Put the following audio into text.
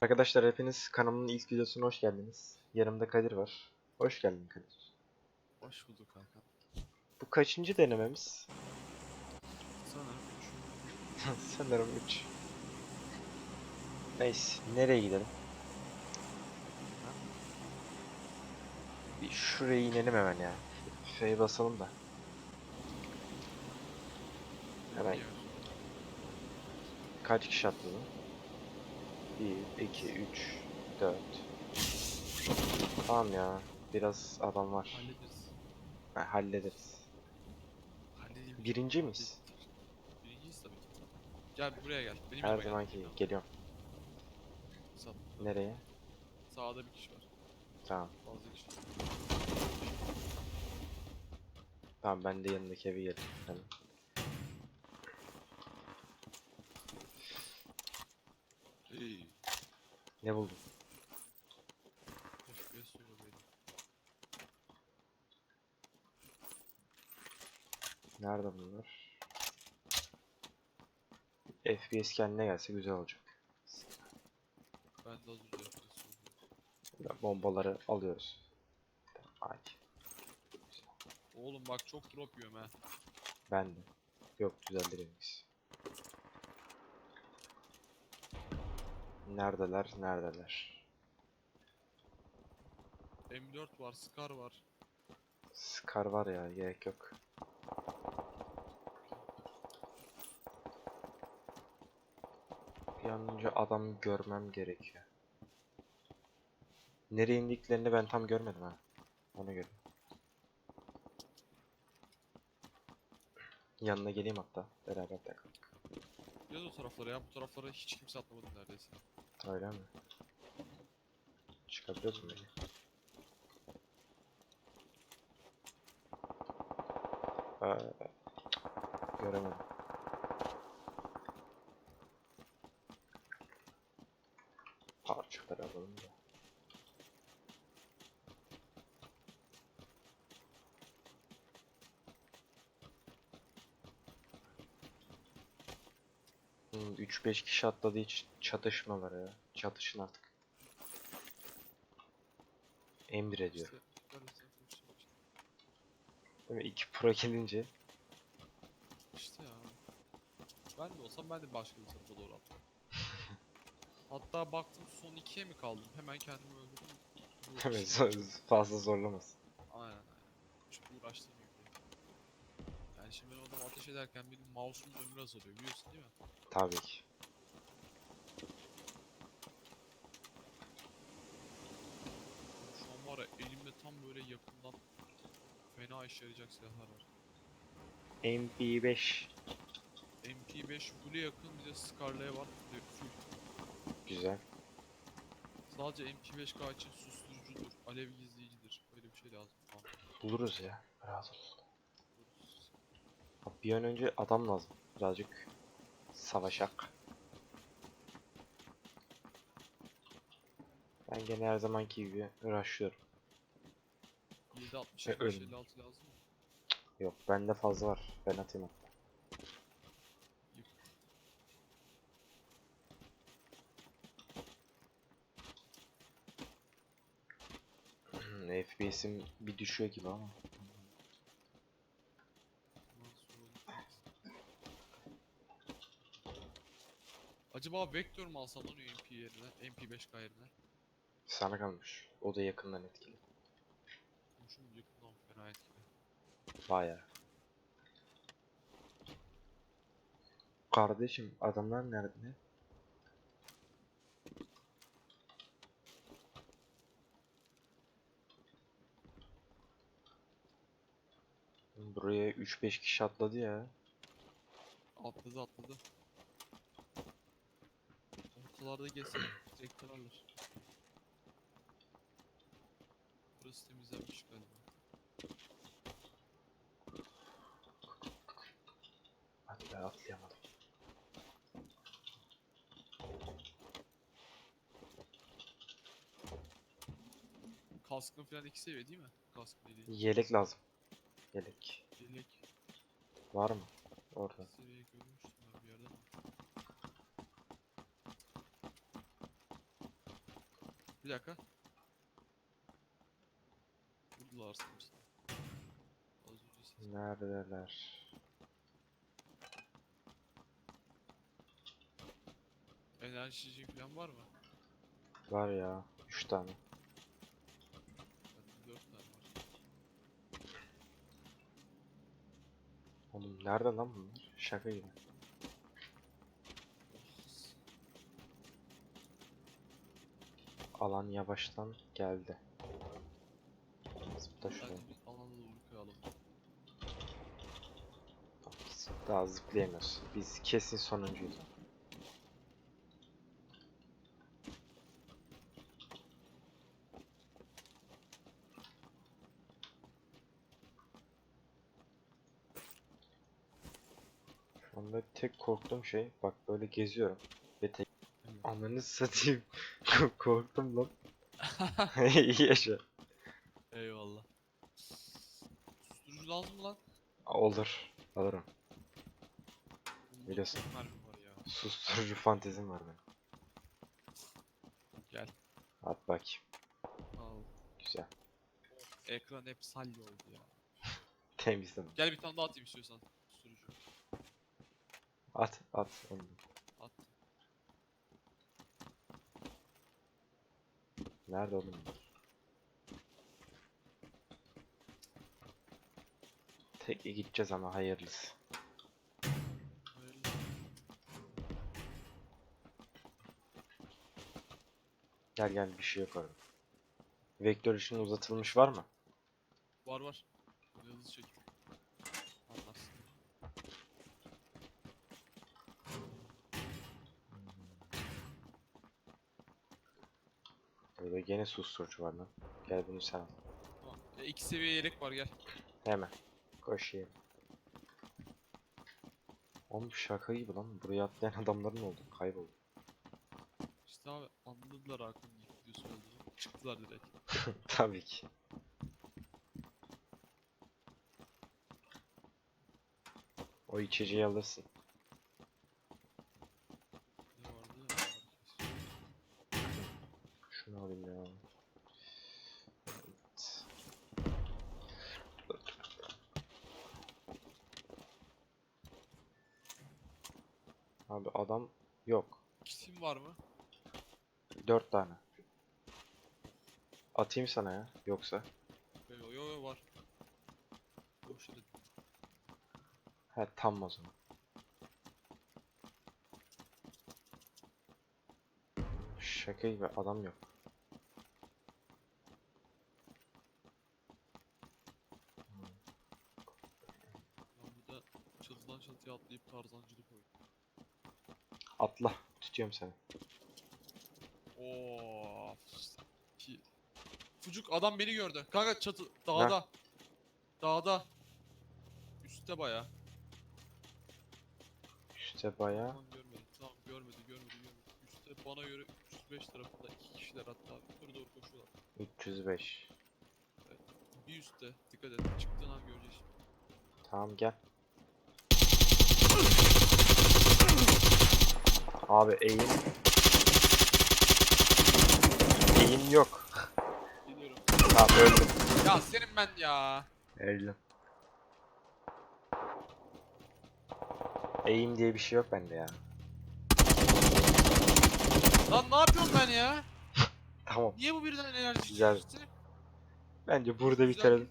Arkadaşlar hepiniz kanalımın ilk videosuna hoş geldiniz. Yanımda Kadir var. Hoş geldin Kadir. Hoş bulduk kanka. Bu kaçıncı denememiz? Sanırım şu Sanırım 3. Neyse, nereye gidelim? Bir şuraya inelim hemen ya. F'ye basalım da. Hemen. Kaç kişi atladı? 1, 2, 3, 4. Tamam ya. Biraz adam var. Hallederiz. Ha, hallederiz. Halledelim. Birinci miyiz? Birinciyiz tabii ki. Gel buraya gel. Benim Her yanıma gel. zamanki gibi. Geliyorum. Sağ, Nereye? sağda bir kişi var. Tamam. Fazla kişi. Tamam ben de yanındaki eve geldim. Hemen. Ne buldun? Nerede bunlar? FPS kendine gelse güzel olacak. Ben de. Burada Bombaları alıyoruz. Ay. Oğlum bak çok drop yiyorum ha. Ben de. Yok düzeldiremeyiz. Neredeler? Neredeler? M4 var, Scar var. Scar var ya gerek yok. Bir an önce adam görmem gerekiyor. Nereye indiklerini ben tam görmedim ha. Ona göre. Yanına geleyim hatta. Beraber takalım. Biraz o taraflara ya. Bu taraflara hiç kimse atlamadı neredeyse. Öyle mi? Çıkabiliyoruz mu? peki? Aa, göremedim. Hmm, 3-5 kişi atladığı için çatışma var ya. Çatışın artık. Emir ediyor. İşte, neredeyse konuşalım işte. Değil mi? İki pro gelince İşte ya. Ben de olsam ben de başka bir tarafa doğru atlarım. Hatta baktım son ikiye mi kaldım? Hemen kendimi öldürdüm. Tabii fazla zorlamasın. Aynen aynen. Çok uğraştırmıyor. Yani şimdi ben o adamı ateş ederken benim mouse'umun ömrü azalıyor biliyorsun değil mi? Tabii ki. Şu an var ya elimde tam böyle yakından fena işe yarayacak silahlar var. MP5 MP5 full'e yakın bir de Scarlet'e var. Bir de full. güzel. Sadece MP5K için susturucudur, alev gizleyicidir. Böyle bir şey lazım. Tamam. Buluruz ya. Abi Bir an önce adam lazım. Birazcık savaşak. Ben gene her zamanki gibi rushlıyorum. 760 E, 55 ölüm. 56 lazım mı? Yok bende fazla var. Ben atayım hatta. Yık. FPS'im bir düşüyor gibi ama. Nasıl olur? Acaba vektör mü alsam lan MP yerine, MP5K yerine? Sana kalmış. O da yakından etkili. Komşum yakından fena etkili. Baya. Kardeşim adamlar nerede? Buraya 3-5 kişi atladı ya. Atladı atladı. Ortalarda gezse direkt tararlar. Burası temizlenmiş galiba. Hadi be atlayamadım. Kaskın falan iki seviye değil mi? Kask değil. Yelek lazım. Yelek. Yelek. Var mı? Orada. Seviye görmüştüm ben bir yerde. ama. Bir dakika. Vurdular sanırsam. Az önce ses- Neredeler? Enerji içeceği falan var mı? Var ya. 3 tane. Bende 4 tane var. Oğlum nerede lan bunlar? Şaka gibi. Alan yavaştan geldi. Zıpla şuraya. Daha zıplayamıyoruz. Biz kesin sonuncuyuz. Şu tek korktuğum şey bak böyle geziyorum ananı satayım korktum lan. İyi yaşa. Eyvallah. Susturucu lazım mı lan? Olur. Alırım. Bunda Biliyorsun. çok mermi var ya. Susturucu fantezim var benim. Gel. At bakayım. Al. Güzel. Ekran hep salli oldu ya. Temizledim. Gel bir tane daha atayım istiyorsan. Susturucu. At at. Onu. da. At. Nerede oğlum? Tek gideceğiz ama hayırlısı. Hayırlı. Gel gel bir şey yok. Vektör için uzatılmış var mı? Var var. Hızlı çek. Burada gene susturucu var lan. Gel bunu sen al. Tamam. E, iki seviye yelek var gel. Hemen. Koş yiyelim. Oğlum şaka gibi lan. Buraya atlayan adamların oldu. Kayboldu. İşte abi anladılar ilk videosu olduğunu. Çıktılar direkt. Tabii ki. O içeceği alırsın. Abi adam yok. Kitim var mı? Dört tane. Atayım sana ya. Yoksa. Yo yo yo var. Boş He tam o zaman. Şaka gibi adam yok. Ben burada çatıdan çatıya atlayıp tarzancılık oynuyorum. Atla. Tutuyorum seni. Oo. Ki. Fucuk adam beni gördü. Kanka çatı dağda. Dağda. Üstte baya. İşte bayağı. Tamam görmedi. Tamam görmedi görmedi görmedi. Üstte bana göre 305 tarafında iki kişiler hatta yukarı doğru koşuyorlar. 305. Bir üstte dikkat et. Çıktığın an göreceğiz. Tamam gel. Abi eğim. Eğim yok. Geliyorum. Tamam öldüm. Ya senin ben ya. Öldüm. Eğim diye bir şey yok bende ya. Lan ne yapıyorum ben ya? Tamam. Niye bu birden enerji Güzel. içmişti? Bence burada Güzel bitirelim.